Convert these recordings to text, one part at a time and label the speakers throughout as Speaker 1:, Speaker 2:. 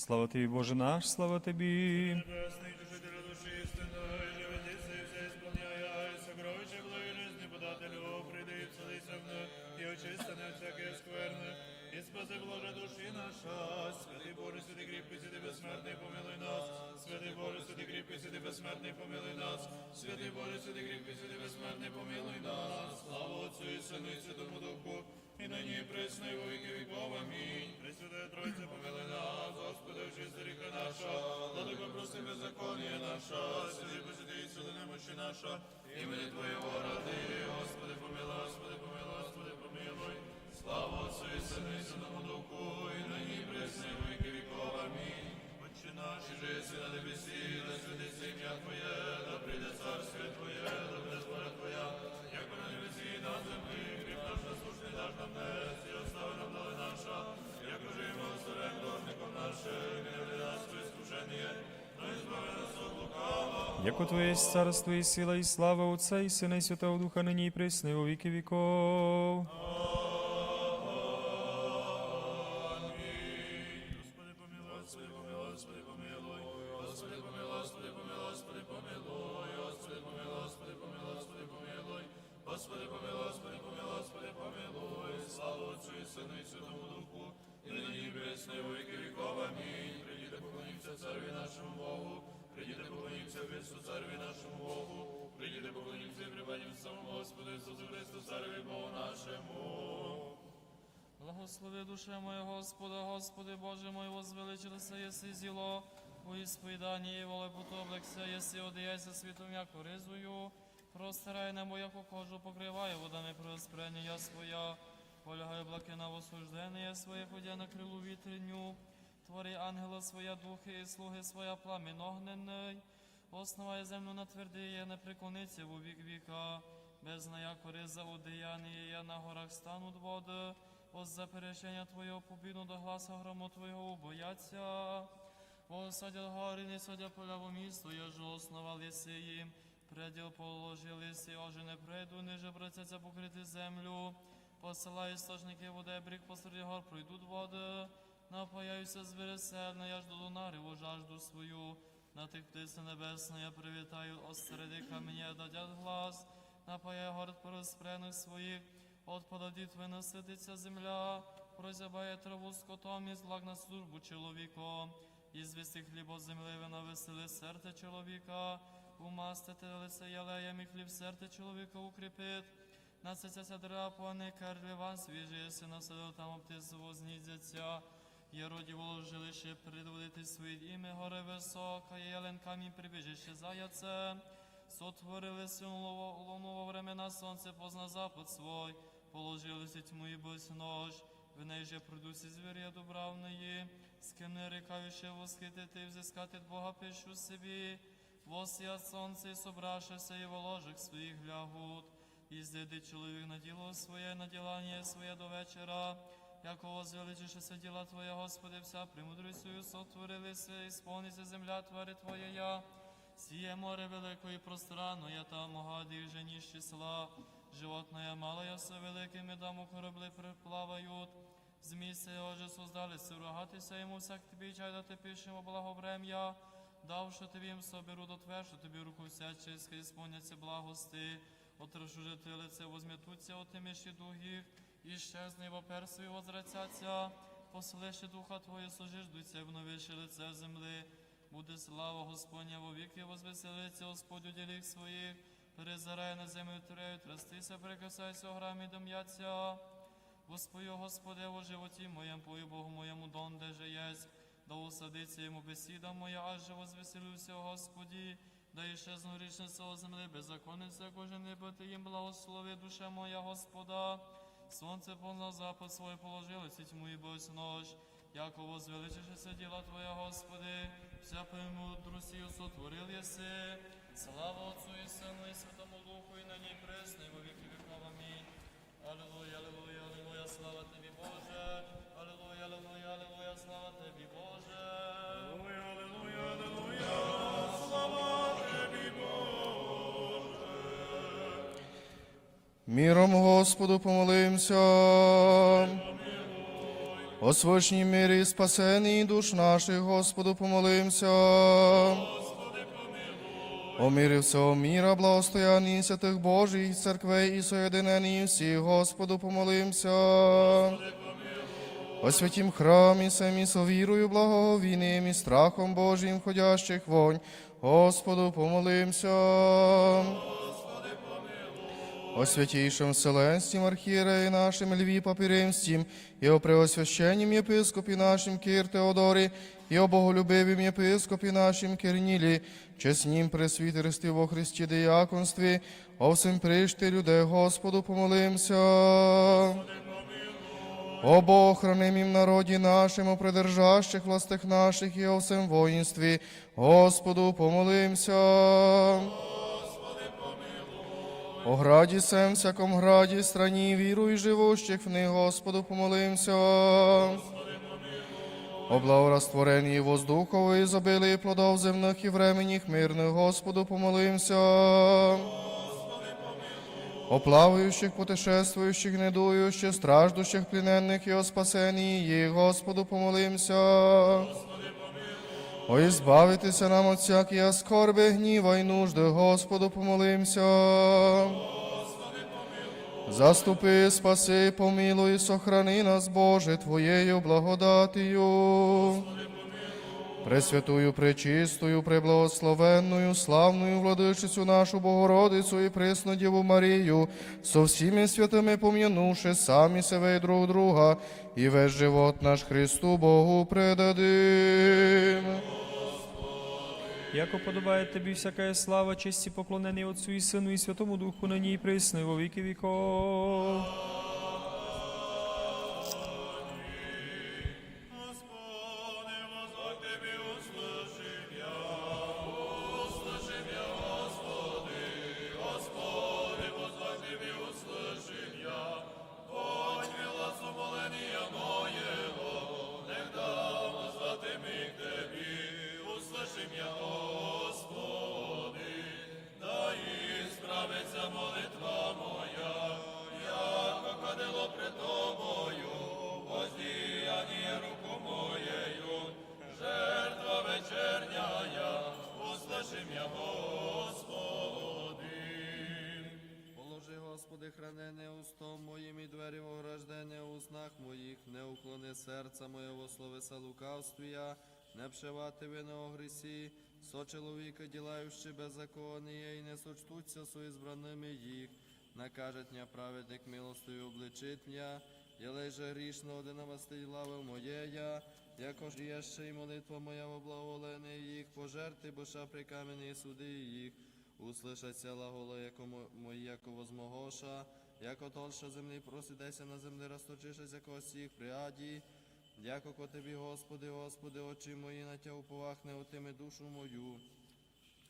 Speaker 1: Слава тобі, Боже наш, слава тобі.
Speaker 2: Святий Боже, святий кріпкий, святий безсмертний, помилуй нас. Святий Боже, святий кріпкий, святий безсмертний, помилуй нас. Святий помилуй нас. Слава Отцю і Сину і Святому Духу, і нині і присно, і во віки. Амінь. Пресвятая Тройця, помилуй Ріка наша, Владико, прости беззаконня наша, святий посвятий, сили немощі наша, імені Твоєго ради, Господи, помилуй, Господи, помилуй, Господи, помилуй. Слава Отцю і Сину і Святому Духу, і нині во віки віков. Амінь. Отче наш, і жиси на небесі, да святиться ім'я Твоє, да прийде царствие Твоє, да буде воля Твоя, як на небесі на землі, хліб наш насущний даш нам днес,
Speaker 1: Яко Твоє є царство і сила, і слава Отця і Сина, і Святого Духа, нині і присно, у віки віков.
Speaker 3: Благослови душе моя Господа, Господи Боже мой, возвеличилося єси зіло, у ісповіданні і волепотоблекся, єси, одіяйся світом, як ризую, простирай небо, яку кожу покриває водами проспрення своя, полягай облаки на восуждення своє, ходя на крилу вітреню, твори ангела своя духи і слуги своя пламін огненний, основає землю на твердиє, не преклониться у вік віка, без як риза одеяння на горах стануть води, Ось за перещення Твоєго побіду до гласа грому Твоєго убояться. Посадят гори, не садя поля во місто, я ж основал єси. Преділ положили си, оже не прийду, ниже братяться покрити землю. Посилай істочники води, брік посеред гор пройдуть води. Напаяюся з вересельна, я ж до донаріву жажду свою. На тих птиці небесної я привітаю, осереди каменя дадять глас. Напаяй город порозпрених своїх. От подадіть ви насититься земля, прозябає траву скотом і злак на службу чоловіком. І звісти хлібо земли ви навесели серце чоловіка, умастите лице ялеєм і хліб серце чоловіка укріпить. Насицяться драпу, а не карлі вам свіжі, си населив там оптис возніздяться. Є роді жилище предводити своє ім'я, горе висока, є ялен камінь прибіжище заяце. Сотворили силу луну времена сонце позна запад свой, положилися тьму і без нож, в неї же продусі звір'я добравної, з ким не рекаючи восхитити і взискати Бога пишу собі, восія сонце і собрашися і воложих своїх глягут, і зайди чоловік на діло своє, на ділання своє до вечора, якого звеличишеся діла Твоє, Господи, вся премудрістю сотворилися, і сповниться земля твари Твоєя. Сіє море велико і пространно, я там гадів жені з числа. Животное малое со великими даму корабли приплавають. З місця оже создалися рогатися йому всяк тобі чай дати пишемо благоврем'я. Давши тобі їм соберу до твершу, тобі руку всяческа і сповняться благости. Отрошу же ти лице возм'ятуться отиміші дугів, і щезне во персові возвратяться. Поселище духа Твоє сожиждуться, вновиши лице земли. Буде слава Господня во віки, возвеселиться Господь у діліх своїх, перезарай на землю турею, трастися, прикасайся грамі дом'яться. Воспою Господи, во животі моєм, пою Богу моєму, донде же єсть, да усадиться йому бесіда моя, аж же возвеселюся, Господі, да іще згорішниця о землі, беззаконниця, кожен небо ти їм благослови, душа моя Господа. Сонце повно запад свой положили, сіть мої бось нож. Яко возвеличишеся діла Твоя, Господи, вся премудрості сотворил єси. Слава Отцу і Сину і Святому Духу, і нині і присно, і во віки віков. Амінь. Алілуя, алілуя, алілуя, слава Тобі, Боже. Алілуя, алілуя, алілуя, слава Тобі, Боже.
Speaker 2: Аллилуйя, аллилуйя, аллилуйя, слава Тобі, Боже.
Speaker 4: Міром Господу помолимся. О свишній мирі спасенні душ наших, Господу помолимся. О мирі всього міра, благостоянні святих Божих церквей і соєдинені всіх, Господу помолимся. О святім храмі самі совірою, благовійним і страхом Божим входящих вонь, Господу помолимся. О святейшем Вселенстім архієреї нашим Льві Папіримстім, і о преосвященнім єпископі нашим Кир Теодорі, і о боголюбивім єпископі нашим Кирнілі, чеснім пресвітерстві во Христі дияконстві, о всім пришти людей Господу помолимся. О Бог, хранимім народі нашим, о придержащих властях наших і о всем воїнстві, Господу помолимся. О граді сем, всяком граді, страні, віру і живущих в них, Господу помолимся. О благорастворенні воздухової забили плодов земних і временних мирних, Господу помолимся. О плаваючих, путешествуючих, недуючих, страждущих, плененних і о спасенні їх, Господу помолимся. О, избавитися нам от всякої скорби, гніва і нужди, Господу помолимся. Заступи, спаси, помилуй, сохрани нас, Боже, Твоєю благодатію. Пресвятую, пречистую, преблагословенную, славную владичицю нашу Богородицю і пресну Діву Марію, со всіми святими пом'янувши самі себе і друг друга, і весь живот наш Христу Богу предадим.
Speaker 1: Яко подобає тобі всяка слава, честь і поклонений Отцю і Сину і Святому Духу, на ній присни во віки віков.
Speaker 5: Серця моєго словеса лукавствія, не вшивати вино о грісі, со чоловіка ділаючи беззаконніє, і не сочтуться со ізбраними їх, накажет мя праведник милостою обличить мя, єлей же грішно одинавостий лави моєя, яко ж є ще й молитва моя в благоволене їх, пожерти, боша при камені суди їх, Услышаться лагола, яко мої, яко возмогоша, яко толша землі просидеся на землі, розточишась, яко осіх приаді, яко ко тобі, Господи, Господи, очі мої на тя уповахне, отиме душу мою.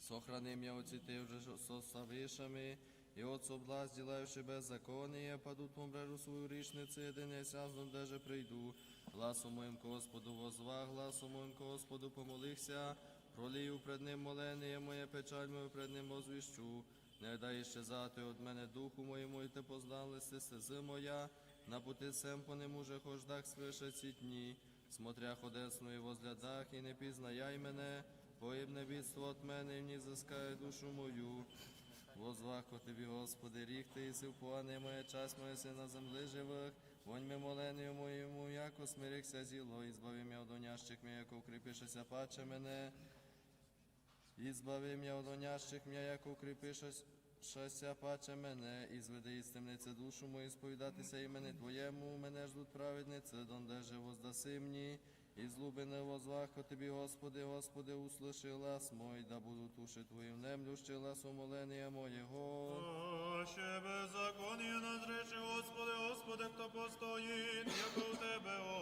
Speaker 5: Сохрани мя оці ти вже со савишами, і от соблазн, ділаючи беззаконие, падуть помрежу свою річниці, єдине сязнув, де же прийду. Гласом моїм Господу возвах, гласом моїм Господу помолився, пролію пред ним молення моє, печаль мою пред ним возвіщу. Не дай щезати від мене духу моєму, і ти познали стези моя, на пути сем по нему же хождах свише ці дні, смотря ходесну і возглядах, і не пізнаяй мене, поїбне бідство от мене, і не зискає душу мою. Возвахо тобі, Господи, рік ти єси впоане моє, час моє си на землі живих, вонь ми молению моєму, яко смирихся зіло, і збави мя от онящих мя, яко укріпишеся паче мене, і збави мя от онящих мя, яко укріпишеся паче мене, і зведи із темниці душу мою, сповідатися імени Твоєму, мене ждуть праведниці, донде же воздаси мені, і злуби не возвахо тобі, Господи, Господи, услыши глас мой, да буду туши Твоїм немлющи глас умолення моєго.
Speaker 2: Ще беззаконня назречи, Господи, Господи, хто постоїть, як у Тебе очищені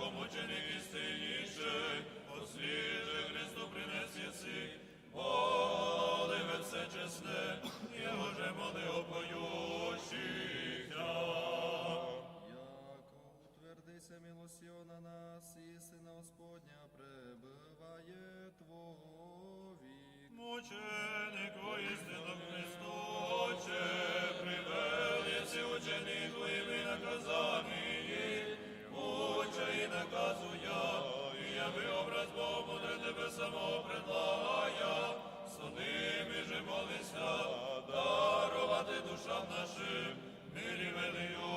Speaker 2: яко мученик істинніший, посліже Христу принес єси, моливе все чесне, його же моли опоющих.
Speaker 5: Яко утвердися милостю на нас, і сина Господня пребиває Твовік.
Speaker 2: Мученик воістину Христоче, привел єси учені твоїми наказанії, уча і і яви образ Бога мудре тебе самого предлагая, судими же молися, дарувати душам нашим, мирі велию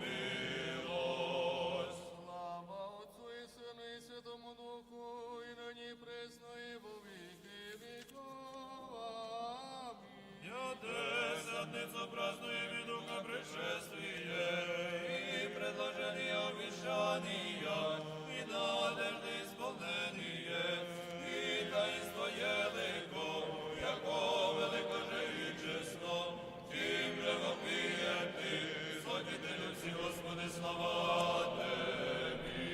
Speaker 2: милость.
Speaker 5: Слава Отцу і Сину і Святому Духу, і нині пресно, і во віки віков.
Speaker 2: Я десятницу празднуем и Духа пришествие, и предложение обещания, и надежды исполнение, и таинство елико, яко велико же и честно, тим же вопіє ти, Славителю всі, Господи, слава Тебі.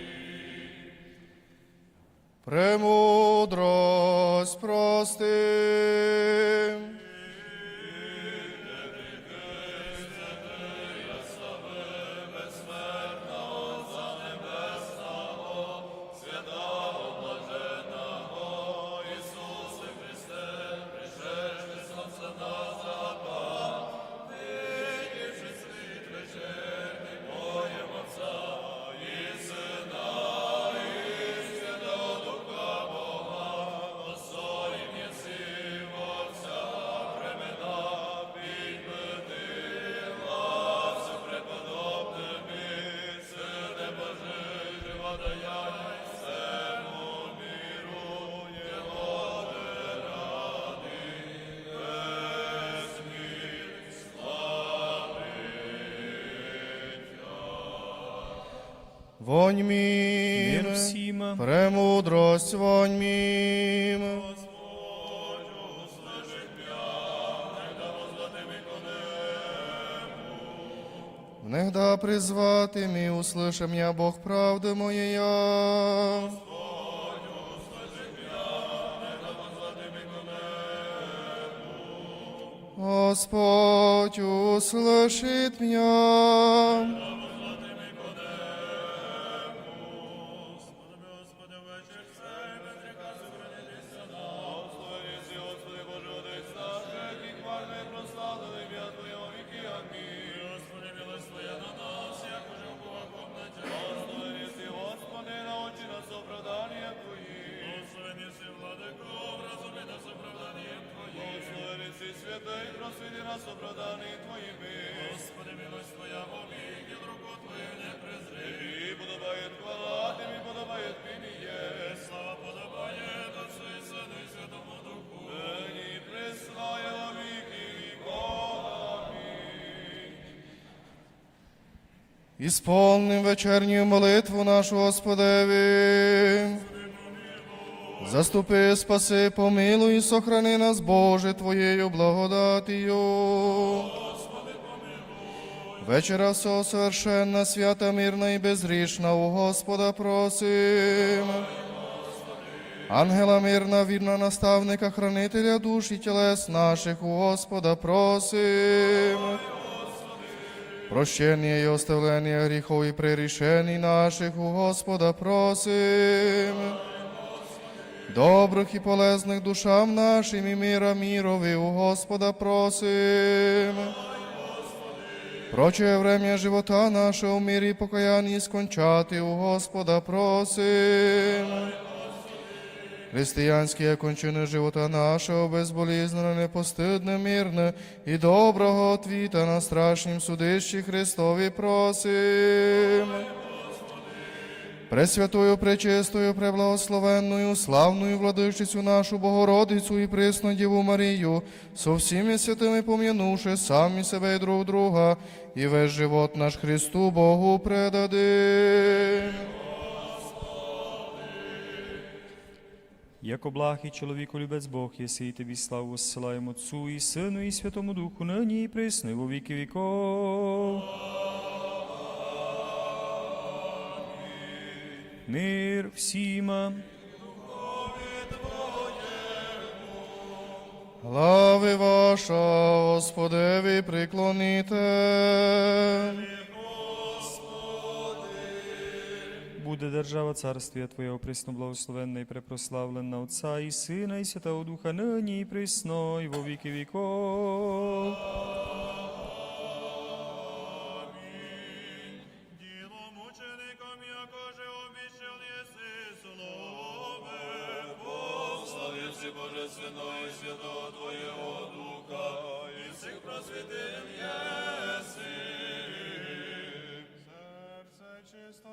Speaker 4: Премудрость Вонь мім, премудрость вонь мім. Негда призвати мій, услышим я Бог правди моєя. Господь услышит меня.
Speaker 2: Віки віков.
Speaker 4: Вечерню молитву нашу Господеві. Заступи, спаси, помилуй і сохрани нас, Боже, Твоєю благодатію. Вечера со совершенна, свята, мирна і безгрішна, у Господа просим. Ангела мирна, вірна наставника, хранителя душ і тілес наших, у Господа просим. Прощення і оставлення гріхов і прирішений наших, у Господа просим. Добрих і полезних душам нашим і мира мірові, у Господа просим. Прочее время живота нашего в мире и покаянии скончати у Господа просим. Християнські кончини живота нашого безболізненно, непостидне, мирне і доброго отвіта на страшнім судищі Христові просим. Пресвятою, пречистою, преблагословенною, славною владичицю нашу Богородицю і присну Діву Марію, со всіми святими пом'янувши самі себе і друг друга, і весь живот наш Христу Богу предадим.
Speaker 1: Яко благ чоловіку любець Бог, єси і тобі славу зсилаємо Отцу і Сину і Святому Духу, нині і присно, і во віки віков. Мир всіма.
Speaker 4: Глави ваша, Господеві, приклоніте.
Speaker 1: Буде держава царствія Твоєго присно благословенна і препрославлена Отця і Сина, і Святого Духа, нині і присно, і во віки віков.
Speaker 2: Пославився Божественно і Святого Твоєго Духа, і всіх просвітив єси.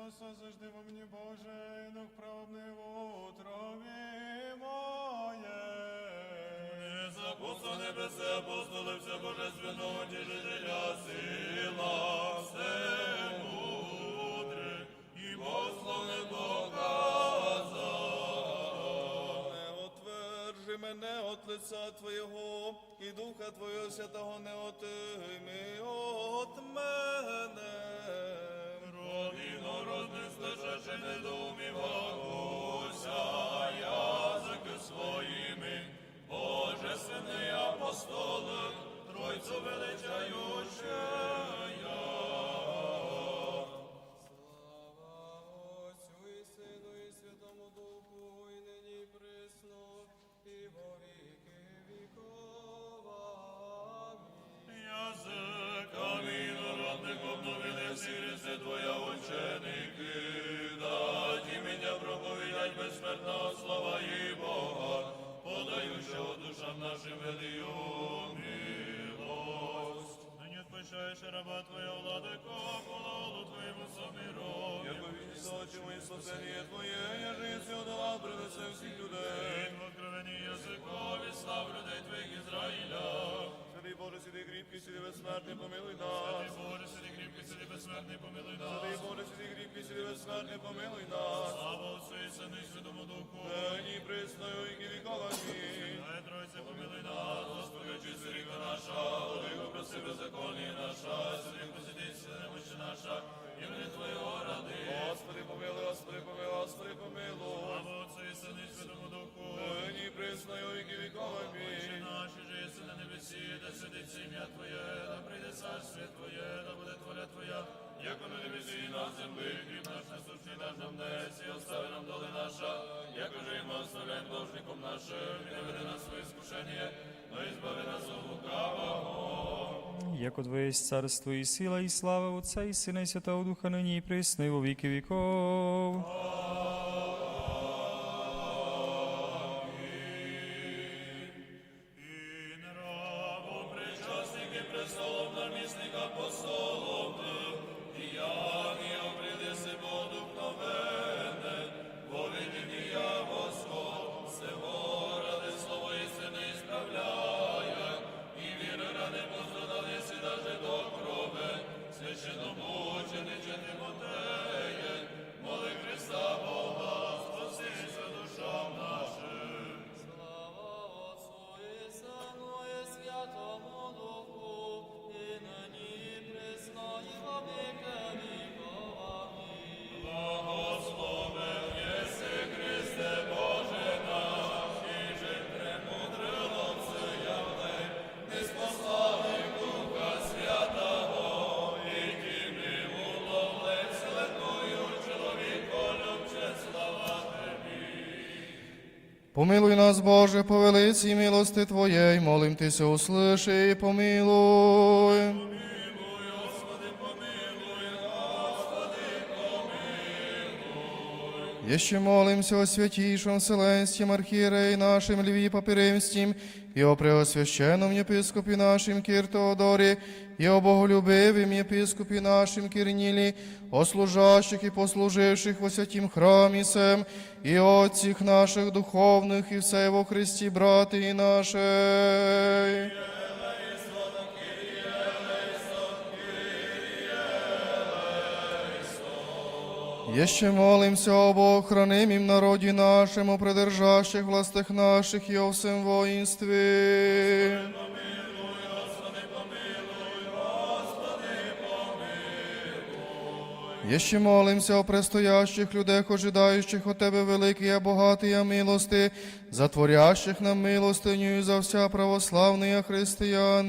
Speaker 2: Чисто созажди во мені Боже, дух правний в утробі моє. Не закуса небесе, апостолився Божественно, утішителя сила, все мудре, і послане доказав.
Speaker 5: Не отвержи мене от лица Твоєго, і Духа Твого Святого не отийми от мене.
Speaker 2: Роді народних слышачи недоумівагуся,
Speaker 5: спасення Твоє, я життя дала принесе всіх людей.
Speaker 2: в откровенні язикові слав людей Твоїх Ізраїля.
Speaker 5: Святий Боже, сиди кріпкий, сиди безсмертний, помилуй
Speaker 2: Святий
Speaker 5: нас.
Speaker 2: Боже, сиди кріпкий, сиди безсмертний, помилуй нас.
Speaker 5: Святий Боже, сиди кріпкий, сиди безсмертний, помилуй нас.
Speaker 2: Слава Отцю і Сину і Святому Духу.
Speaker 5: Нині присною і віков. Амінь.
Speaker 2: Хай Тройце помилуй нас, Господи, очисти ріка наша, Владико, проси беззаконні наша, Святий посидиться, немощі наша, імені Твоєго ради.
Speaker 5: Господи, помилуй, Господи, помилуй, Господи, помилуй.
Speaker 2: Слава Отцю і Сину і Святому Духу.
Speaker 5: Нині і присною і віков.
Speaker 2: Отче
Speaker 5: Амінь.
Speaker 2: наш, же єси на небесі, да святиться ім'я Твоє, да прийде царствие Твоє, да буде воля Твоя, як на небесі і на землі, хліб наш насущний даш нам днес, і остави нам доли наша, як уже і ми оставляємо должником нашим, і не веди нас в своє скушення, но і збави нас от лукавого.
Speaker 1: Яко Твоє є царство і сила, і слава Отця і Сина, і Святого Духа, нині і присни, во віки віков.
Speaker 4: Помилуй нас, Боже, по велиці милости Твоєї, молим Тися, услиши і помилуй. Еще молимся о святейшем Вселенском архиерее нашим Льве Папиримстим, и о преосвященном епископе нашим Кир Теодоре, и о боголюбивом епископе нашим Кирниле, о служащих и послуживших во святім храмі сем, и о отцах наших духовных, и все во Христе, браты наши. Еще молимся об охранимом народе нашем, о придержащих властях наших и о всем воинстве. Еще молимся о предстоящих людях, ожидаючих от Тебе великие, богатые милости, затворящих нам милостиню за вся православные христиани.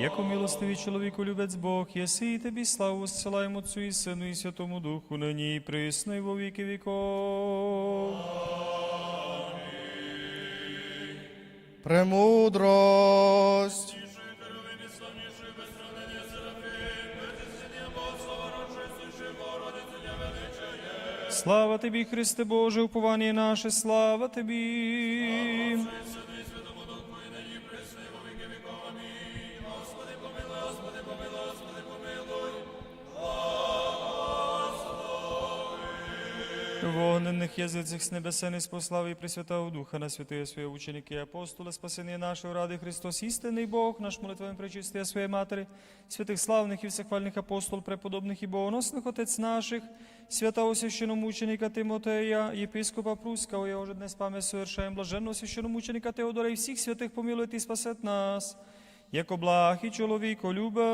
Speaker 1: Яко милостивий чоловіку любець Бог, єси і тобі славу зсилаємо Отцю і Сину і Святому Духу, нині і присно, і во віки віков.
Speaker 4: Премудрость.
Speaker 1: Слава тобі, Христе Боже, уповання наше, слава тобі. В огненних язицях з небесени спослав і Пресвятого Духа на святые своє ученики і апостоли, спасення нашого ради Христос, істинний Бог, наш молитвами пречистия своєї Матері, святих славних і всехвальних апостол, преподобних і богоносних Отець наших, святого священомученика Тимотея, єпископа Пруського, я уже днес пам'ять совершаем, блаженного священомученика Теодора і всіх святих помилуйте і спасет нас, як благ і чоловіко любець.